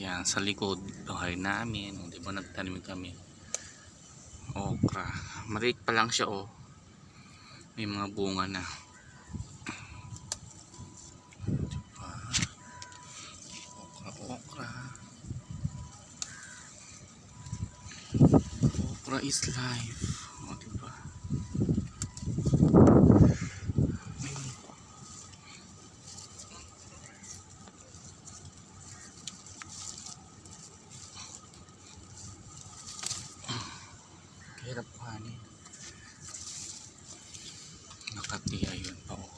Ayan, sa likod, bahay namin. O, Di ba nagtanim kami? Okra. Maliit pa lang siya, oh. May mga bunga na. Diba? Okra, okra. Okra is life. O, diba? May Hirap kuhanin. Nakati ayun pa oh.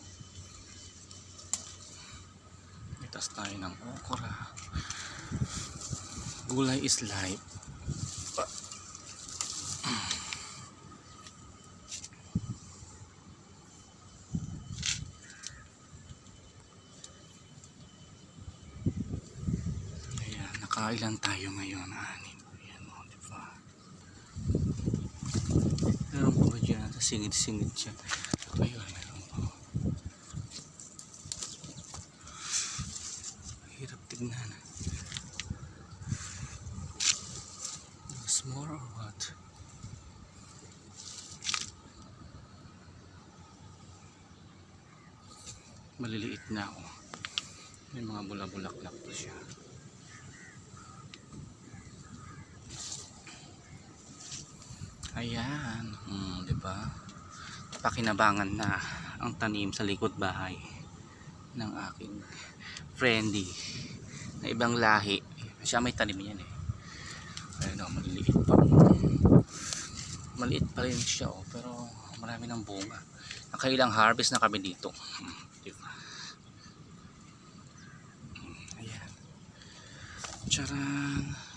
Itas tayo ng okra. Gulay is life. Ayan, nakailan tayo ngayon? Anim. Ayan o, di ba? Meron pa ba dyan? Singit-singit siya. Ayun, meron pa. Hirap tignan. There's more or what? Maliliit na ako. May mga bulabulaklak pa siya. Ayan, hmm, 'di ba? Pakinabangan na ang tanim sa likod bahay ng aking friendly na ibang lahi. Siya may tanim yan eh. Ayun oh, maliliit pa. Maliit pa rin siya oh, pero marami ng bunga. Nakailang harvest na kami dito. 'di ba? Hmm, Ayan. Charan.